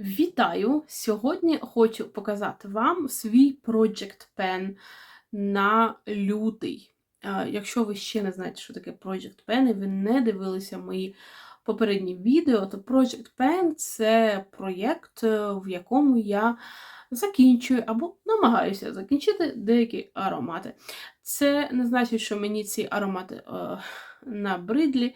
Вітаю! Сьогодні хочу показати вам свій Project Pen на лютий. Якщо ви ще не знаєте, що таке Project Pen, і ви не дивилися мої попередні відео, то Project Pen це проєкт, е, в якому я закінчую або намагаюся закінчити деякі аромати. Це не значить, що мені ці аромати е, набридлі.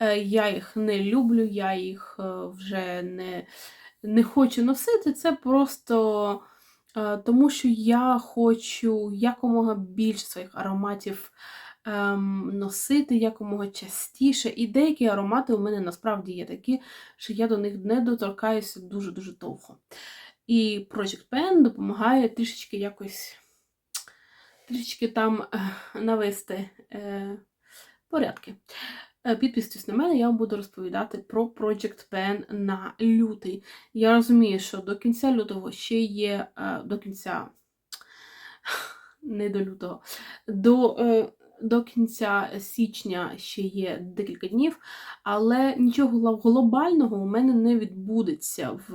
Е, Я їх не люблю, я їх вже не не хочу носити, це просто е, тому, що я хочу якомога більше своїх ароматів ем, носити якомога частіше. І деякі аромати у мене насправді є такі, що я до них не доторкаюся дуже-дуже довго. І Project Pen допомагає трішечки якось трішечки там е, навести е, порядки. Е, Підписуйтесь на мене, я вам буду розповідати про Project Pen на лютий. Я розумію, що до кінця лютого ще є е, до кінця, не до лютого, до, е, до кінця січня ще є декілька днів, але нічого глобального у мене не відбудеться в,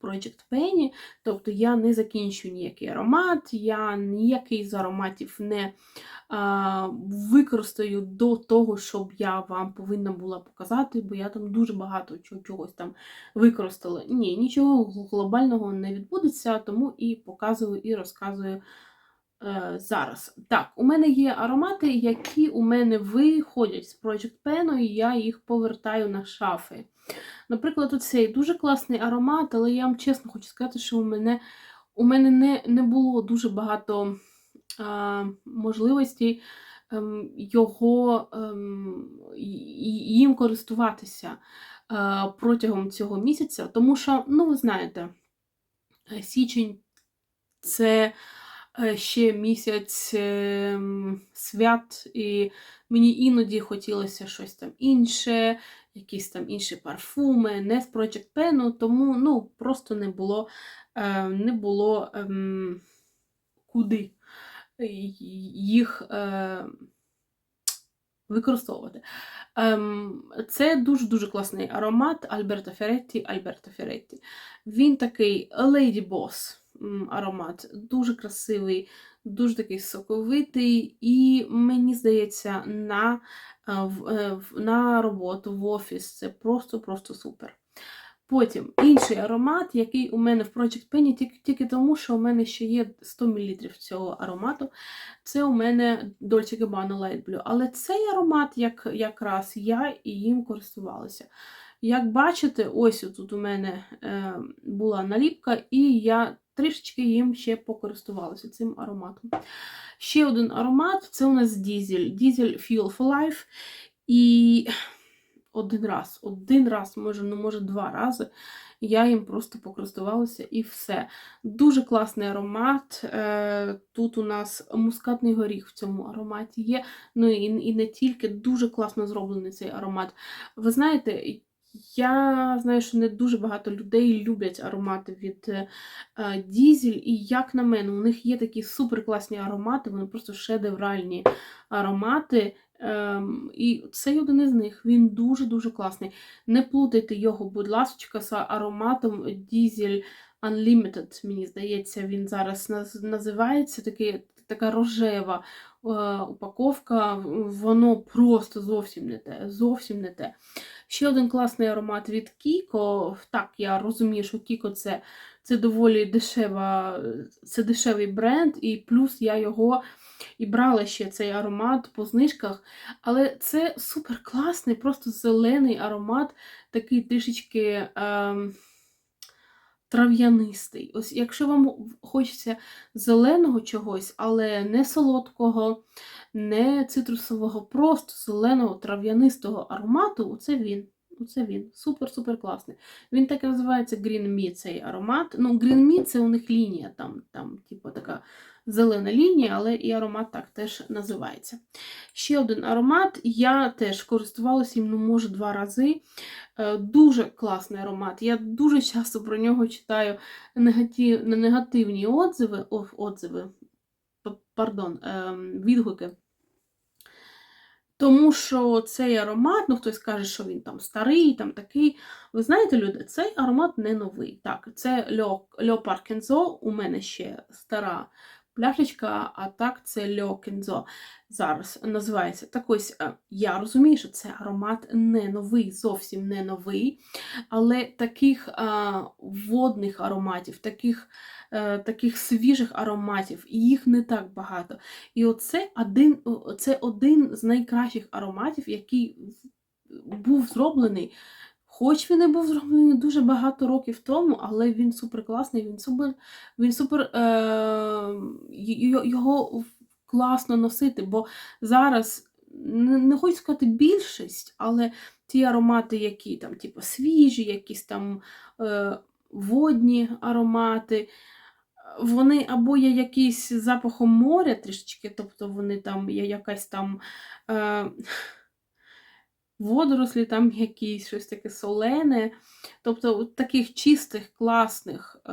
Project Pen. Тобто я не закінчу ніякий аромат, я ніякий з ароматів не а, використаю до того, щоб я вам повинна була показати, бо я там дуже багато чогось там використала. Ні, нічого глобального не відбудеться, тому і показую і розказую зараз. Так, у мене є аромати, які у мене виходять з Project Pen, і я їх повертаю на шафи. Наприклад, оцей дуже класний аромат, але я вам чесно хочу сказати, що у мене, у мене не, не було дуже багато а, можливостей ем, його ем, їм користуватися е, протягом цього місяця, тому що, ну, ви знаєте, е, січень це е, ще місяць ем, свят, і мені іноді хотілося щось там інше, якісь там інші парфуми, не з Project Pen, тому ну, просто не було, е, не було ем, куди їх е, використовувати. Ем, це дуже-дуже класний аромат Альберто Феретті. Альберто Феретті. Він такий Lady Boss аромат, дуже красивий, дуже такий соковитий, і мені здається, на, е, е, на роботу в офіс це просто-просто супер. Потім інший аромат, який у мене в Project Penny, тільки, тільки тому, що у мене ще є 100 мл цього аромату. Це у мене Dolce Gabbana Light Blue. Але цей аромат як, якраз я і їм користувалася. Як бачите, ось тут у мене е, була наліпка, і я трішечки їм ще покористувалася цим ароматом. Ще один аромат це у нас дізель. Дізель Fuel for Life. І один раз, один раз, може, ну, може, два рази. Я їм просто покористувалася і все. Дуже класний аромат. Е, Тут у нас мускатний горіх в цьому ароматі є. Ну і, і не тільки дуже класно зроблений цей аромат. Ви знаєте, я знаю, що не дуже багато людей люблять аромати від е, е, Дізель, і як на мене, у них є такі суперкласні аромати, вони просто шедевральні аромати. Ем, і цей один із них, він дуже-дуже класний. Не плутайте його, будь ласка, з ароматом Diesel Unlimited, мені здається, він зараз наз- називається такий, така рожева е, упаковка. Воно просто зовсім не те. Зовсім не те. Ще один класний аромат від Kiko. Так, я розумію, що Kiko це, це доволі дешева, це дешевий бренд, і плюс я його і брала ще цей аромат по знижках. Але це супер класний, просто зелений аромат, такий трішечки ем, трав'янистий. Ось якщо вам хочеться зеленого чогось, але не солодкого, не цитрусового, просто зеленого трав'янистого аромату, оце він. Оце він. Супер-супер класний. Він так і називається Green Me, цей аромат. Ну, Green Me це у них лінія, там, там, типу, така зелена лінія, але і аромат так теж називається. Ще один аромат. Я теж користувалася їм, ну, може, два рази. Е, Дуже класний аромат. Я дуже часто про нього читаю негатив, негативні отзиви, отзиви, пардон, ем, відгуки. Тому що цей аромат, ну хтось каже, що він там старий, там такий. Ви знаєте, люди, цей аромат не новий. Так, це Льо, Льо Паркензо, у мене ще стара пляшечка, а так це Льо Кензо зараз називається. Так ось е, я розумію, що це аромат не новий, зовсім не новий, але таких а, водних ароматів, таких, е, таких свіжих ароматів, їх не так багато. І оце один, це один з найкращих ароматів, який був зроблений. Хоч він і був зроблений дуже багато років тому, але він супер класний, він супер, він супер е, його класно носити, бо зараз не, не хочу сказати більшість, але ті аромати, які там, типу, свіжі, якісь там е, водні аромати, вони або є якісь запахом моря трішечки, тобто вони там є якась там. Е, водорослі там якісь, щось таке солене. Тобто таких чистих, класних е,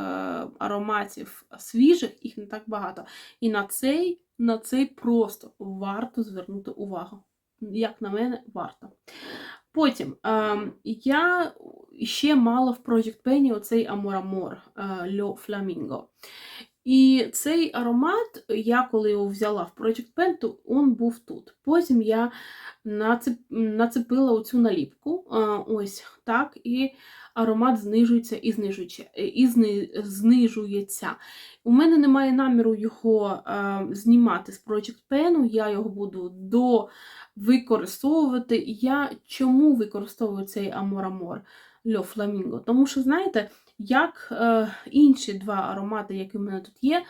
ароматів свіжих, їх не так багато. І на цей, на цей просто варто звернути увагу. Як на мене, варто. Потім е, я ще мала в Project Penny оцей Amor е, Льо Flamingo. І цей аромат, я коли його взяла в Project Pen, то він був тут. Потім я нацеп... нацепила оцю наліпку, ось так, і аромат знижується і знижується. І зни... знижується. У мене немає наміру його знімати з Project Pen, я його буду до використовувати. Я чому використовую цей Amor Amor Льо Фламінго? Тому що, знаєте, як е, інші два аромати, які в мене тут є,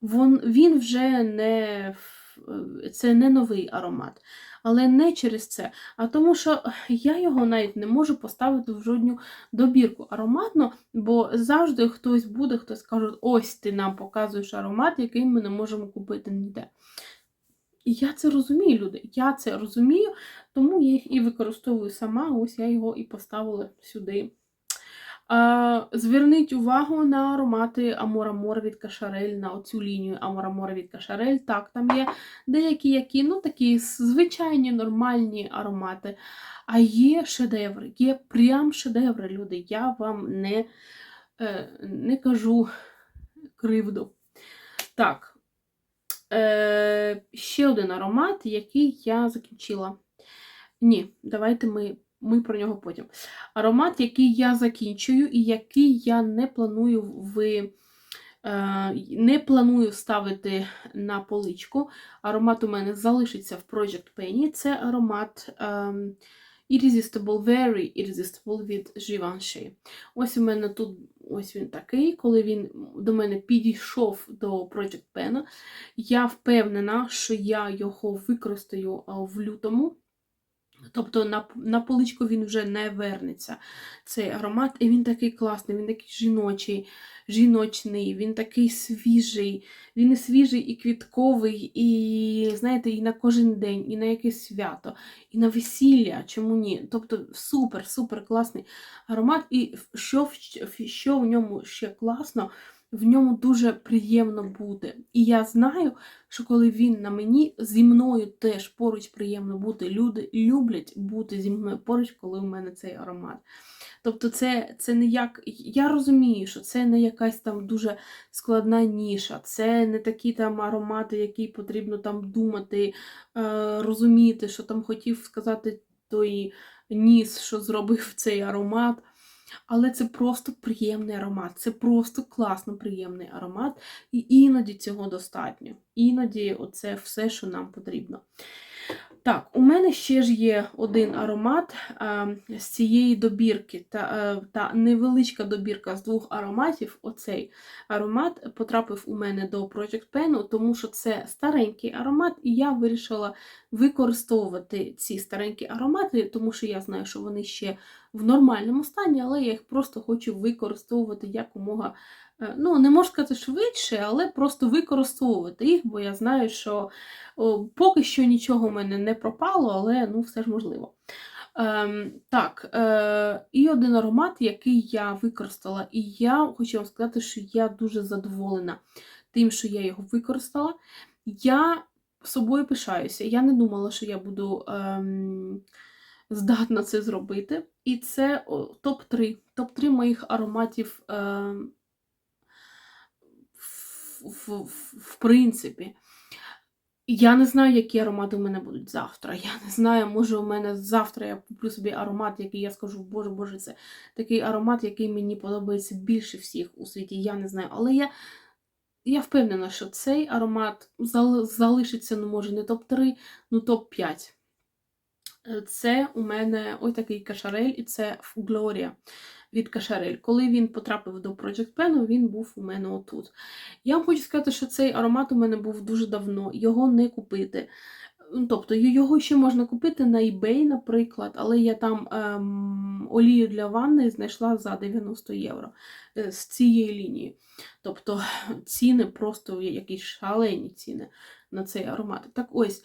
вон, він вже не е, це не новий аромат. Але не через це, а тому, що я його навіть не можу поставити в жодну добірку ароматну, бо завжди хтось буде, хтось скаже, ось ти нам показуєш аромат, який ми не можемо купити ніде. І я це розумію, люди. Я це розумію, тому я їх і використовую сама. Ось я його і поставила сюди. Зверніть увагу на аромати Амора Мор від Кашарель, на оцю лінію Амора Мор від Кашарель. Так, там є деякі, які, ну, такі звичайні нормальні аромати. А є шедеври, є прям шедеври, люди. Я вам не, е, не кажу кривду. Так. Е, ще один аромат, який я закінчила. Ні, давайте ми, ми про нього потім. Аромат, який я закінчую, і який я не планую в. е, Не планую ставити на поличку. Аромат у мене залишиться в Project Penny. Це аромат ем, Irresistible, Very Irresistible від Givenchy. Ось у мене тут ось він такий. Коли він до мене підійшов до Project Pen, я впевнена, що я його використаю в лютому. Тобто на, на поличку він вже не вернеться. Цей аромат, і він такий класний, він такий жіночий, жіночний, він такий свіжий, він і свіжий, і квітковий, і, знаєте, і на кожен день, і на якесь свято, і на весілля, чому ні? Тобто супер, супер класний аромат. І що, що в ньому ще класно, в ньому дуже приємно бути. І я знаю, що коли він на мені, зі мною теж поруч приємно бути. Люди люблять бути зі мною поруч, коли у мене цей аромат. Тобто, це, це не як. Я розумію, що це не якась там дуже складна ніша, це не такі там аромати, які потрібно там думати, е, розуміти, що там хотів сказати той ніс, що зробив цей аромат. Але це просто приємний аромат, це просто класно приємний аромат, і іноді цього достатньо. Іноді оце все, що нам потрібно. Так, у мене ще ж є один аромат е, з цієї добірки, та, е, та невеличка добірка з двох ароматів. Оцей аромат потрапив у мене до Project Pen, тому що це старенький аромат, і я вирішила використовувати ці старенькі аромати, тому що я знаю, що вони ще в нормальному стані, але я їх просто хочу використовувати якомога. е, Ну, не можу сказати швидше, але просто використовувати їх, бо я знаю, що поки що нічого в мене не пропало, але ну, все ж можливо. Ем, так, е, і один аромат, який я використала, і я хочу вам сказати, що я дуже задоволена тим, що я його використала. Я собою пишаюся. Я не думала, що я буду ем, здатна це зробити. І це топ-3. Топ-3 моїх ароматів. Ем, в, в, в, в принципі. Я не знаю, які аромати у мене будуть завтра. Я не знаю, може, у мене завтра я куплю собі аромат, який я скажу, боже, боже, це такий аромат, який мені подобається більше всіх у світі. Я не знаю. Але я я впевнена, що цей аромат залишиться, ну, може, не топ-3, ну топ-5. Це у мене ось такий кашарель, і це Gloria від Кашарель. Коли він потрапив до Project Pen, він був у мене отут. Я вам хочу сказати, що цей аромат у мене був дуже давно, його не купити. Тобто його ще можна купити на eBay, наприклад, але я там ем, олію для ванни знайшла за 90 євро е, з цієї лінії. Тобто ціни просто якісь шалені ціни на цей аромат. Так ось,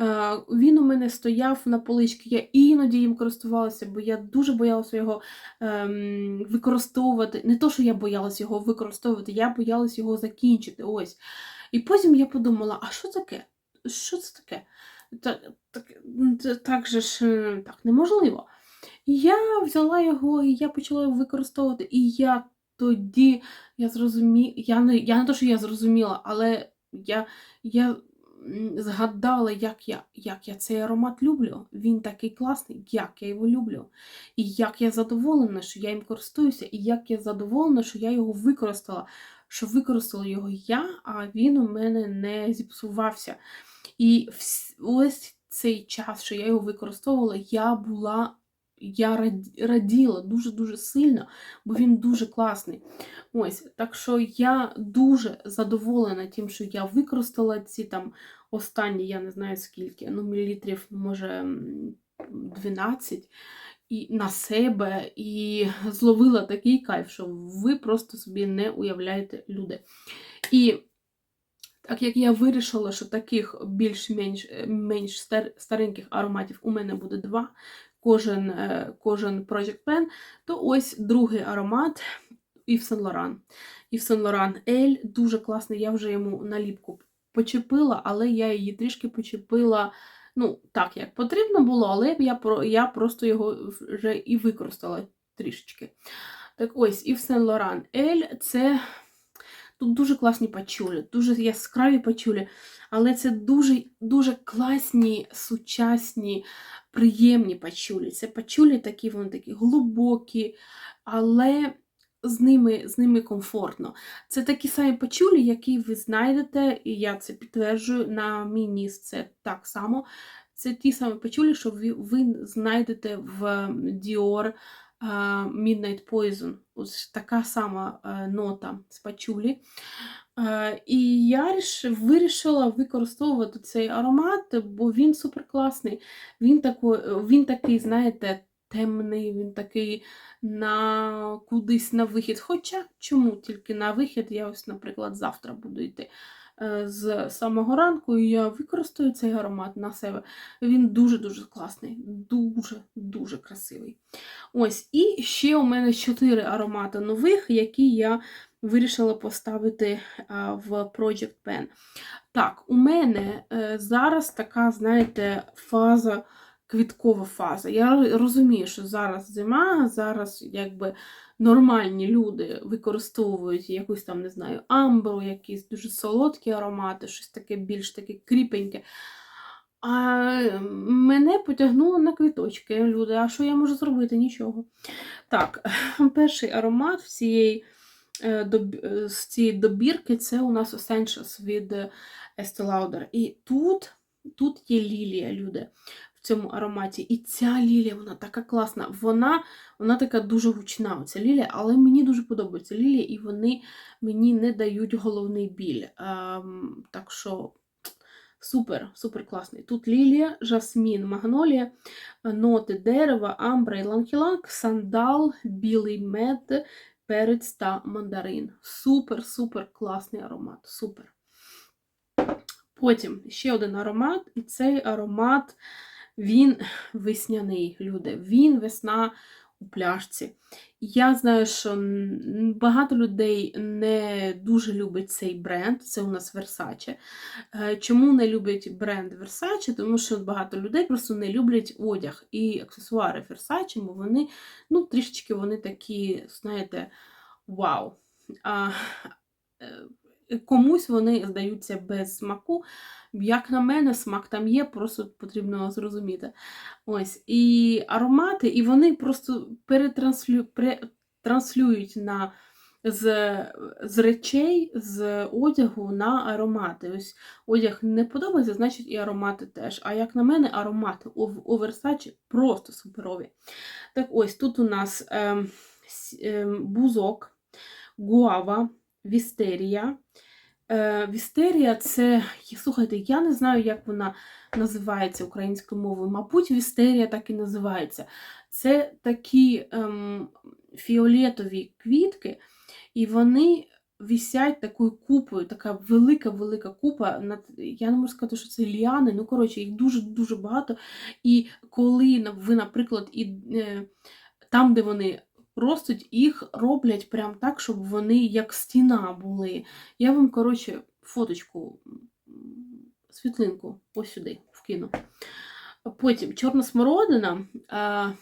е, він у мене стояв на поличці, я іноді їм користувалася, бо я дуже боялася його ем, використовувати. Не то, що я боялася його використовувати, я боялася його закінчити. ось. І потім я подумала, а що таке? Що це таке? Так, так, так же ж так неможливо. Я взяла його і я почала його використовувати. І я тоді я зрозуміла, я не я не то, що я зрозуміла, але я я згадала, як я як я цей аромат люблю. Він такий класний, як я його люблю. І як я задоволена, що я їм користуюся, і як я задоволена, що я його використала, що використала його я, а він у мене не зіпсувався. І ось цей час, що я його використовувала, я була. Я раділа дуже-дуже сильно, бо він дуже класний. Ось, Так що я дуже задоволена тим, що я використала ці там останні, я не знаю скільки, ну, мілілітрів, може, 12 і на себе, і зловила такий кайф, що ви просто собі не уявляєте люди. І так як я вирішила, що таких більш-менш менш стареньких ароматів у мене буде два, кожен е, кожен Project Pen, то ось другий аромат Yves Saint Laurent. Yves Saint Laurent L дуже класний, я вже йому наліпку почепила, але я її трішки почепила. Ну, так, як потрібно було, але я я просто його вже і використала трішечки. Так ось, Yves Saint Laurent L це Тут дуже класні пачулі, дуже яскраві пачулі, але це дуже дуже класні, сучасні, приємні пачулі. Це пачулі такі, вони такі глибокі, але з ними з ними комфортно. Це такі самі пачулі, які ви знайдете, і я це підтверджую, на мій ніс це так само. Це ті самі пачулі, що ви, ви знайдете в Dior Midnight Poison. Ось така сама е, нота з пачулі. І я вирішила використовувати цей аромат, бо він супер класний. Він такий, він такий, знаєте, темний, він такий на кудись на вихід. Хоча чому тільки на вихід, я ось, наприклад, завтра буду йти. Е, з самого ранку, і я використаю цей аромат на себе. Він дуже-дуже класний, дуже-дуже красивий. Ось, І ще у мене чотири аромати нових, які я вирішила поставити в Project Pen. Так, у мене е, зараз така, знаєте, фаза. Квіткова фаза. Я розумію, що зараз зима, зараз якби нормальні люди використовують якусь там, не знаю, амбру, якісь дуже солодкі аромати, щось таке більш таке кріпеньке. А мене потягнуло на квіточки, люди. А що я можу зробити? Нічого. Так, перший аромат в цієї, е, е, з цієї добірки це у нас Essentials від Estee Lauder. І тут тут є лілія, люди цьому ароматі. І ця лілія, вона така класна. Вона вона така дуже гучна, оця лілія, але мені дуже подобається лілія, і вони мені не дають головний біль. Ем, так що. Супер, супер класний. Тут лілія, жасмін, магнолія, ноти дерева, амбра, іланг-іланг, сандал, білий мед, перець та мандарин. Супер-супер класний аромат. Супер. Потім ще один аромат, і цей аромат він весняний, люди. Він весна у пляшці. Я знаю, що багато людей не дуже люблять цей бренд, це у нас Versace. Е, Чому не люблять бренд Versace? Тому що багато людей просто не люблять одяг і аксесуари Versace, бо вони ну, трішечки вони такі, знаєте, вау. А, е, комусь вони здаються без смаку. Як на мене, смак там є, просто потрібно зрозуміти. Ось, і аромати, і вони просто перетранслю, перетранслюють на, з, з речей, з одягу на аромати. Ось одяг не подобається, значить і аромати теж. А як на мене, аромати у Versace просто суперові. Так ось тут у нас с- ем, бузок, гуава, вістерія. Е, вістерія це, слухайте, я не знаю, як вона називається українською мовою. Мабуть, вістерія так і називається. Це такі ем, фіолетові квітки, і вони висять такою купою, така велика-велика купа. Над, я не можу сказати, що це ліани, ну коротше, їх дуже-дуже багато. І коли ви, наприклад, і, е, там, де вони ростуть, їх роблять прям так, щоб вони як стіна були. Я вам, коротше, фоточку, світлинку ось сюди вкину. Потім чорна смородина, е,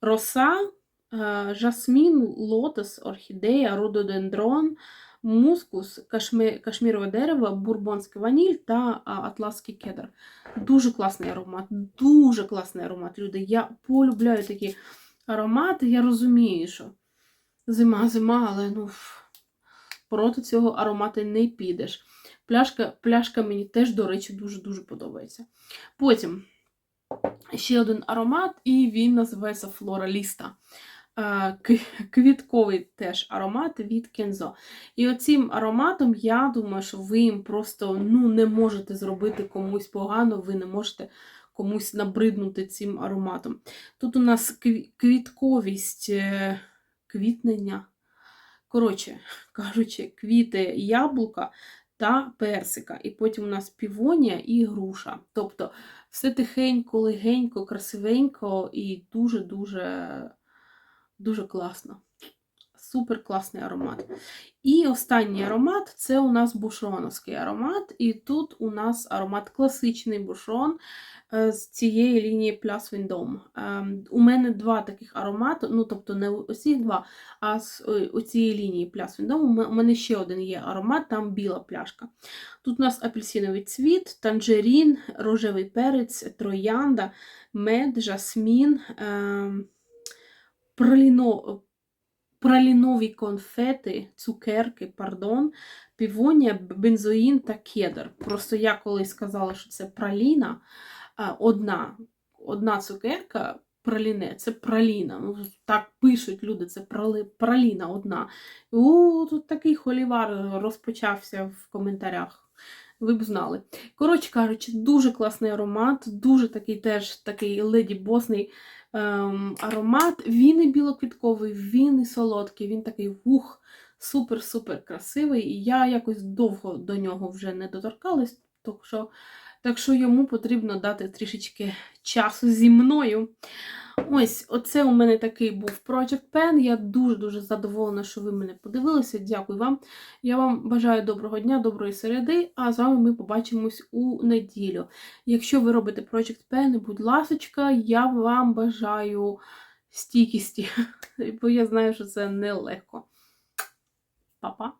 роса, е, жасмін, лотос, орхідея, рододендрон, мускус, кашми, кашмірове дерево, бурбонська ваніль та атласський кедр. Дуже класний аромат, дуже класний аромат, люди. Я полюбляю такі аромати. Я розумію, що зима, зима, але ну, проти цього аромати не підеш. Пляшка, пляшка мені теж, до речі, дуже-дуже подобається. Потім ще один аромат, і він називається Флораліста. Е, Квітковий теж аромат від Кензо. І оцим ароматом, я думаю, що ви їм просто ну, не можете зробити комусь погано, ви не можете комусь набриднути цим ароматом. Тут у нас квітковість е, квітнення. Коротше кажучи, квіти яблука та персика. І потім у нас півонія і груша. Тобто все тихенько, легенько, красивенько і дуже-дуже дуже класно. Супер класний аромат. І останній аромат це у нас бушроновський аромат. І тут у нас аромат класичний бушрон е, з цієї лінії Plus Vendôme. Ем, У мене два таких аромати, ну тобто не усі два, а з е, цієї лінії Plus Vendôme у мене ще один є аромат, там біла пляшка. Тут у нас апельсиновий цвіт, танжерін, рожевий перець, троянда, мед, жасмін, ем, праліно, пралінові конфети, цукерки, пардон, півонія, бензоїн та кедр. Просто я колись сказала, що це праліна, одна, одна цукерка. Праліне, це праліна. Ну, так пишуть люди, це праліна одна. У, тут такий холівар розпочався в коментарях. Ви б знали. Коротше кажучи, дуже класний аромат, дуже такий теж такий леді босний ем, аромат. Він і білоквітковий, він і солодкий, він такий вух, супер-супер красивий. І я якось довго до нього вже не доторкалась, тому що, так що йому потрібно дати трішечки часу зі мною. Ось, оце у мене такий був Project Pen. Я дуже-дуже задоволена, що ви мене подивилися. Дякую вам. Я вам бажаю доброго дня, доброї середи, а з вами ми побачимось у неділю. Якщо ви робите Project Pen, будь ласочка, я вам бажаю стійкісті, бо я знаю, що це нелегко. Па-па!